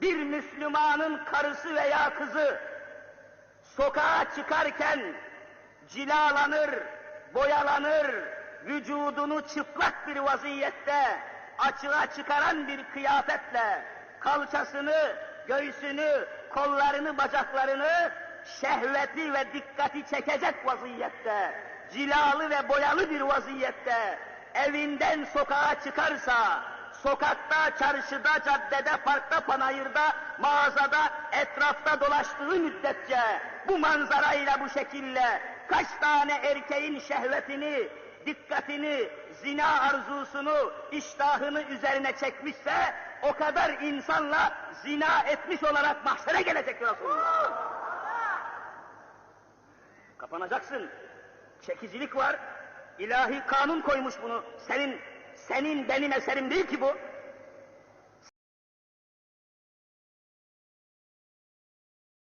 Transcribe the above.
Bir Müslümanın karısı veya kızı sokağa çıkarken cilalanır, boyalanır, vücudunu çıplak bir vaziyette açığa çıkaran bir kıyafetle kalçasını, göğsünü, kollarını, bacaklarını şehveti ve dikkati çekecek vaziyette, cilalı ve boyalı bir vaziyette evinden sokağa çıkarsa, sokakta, çarşıda, caddede, parkta, panayırda, mağazada, etrafta dolaştığı müddetçe bu manzarayla bu şekilde kaç tane erkeğin şehvetini, dikkatini, zina arzusunu, iştahını üzerine çekmişse o kadar insanla zina etmiş olarak mahşere gelecek Resulullah. Kapanacaksın. Çekicilik var. İlahi kanun koymuş bunu. Senin senin benim eserim değil ki bu.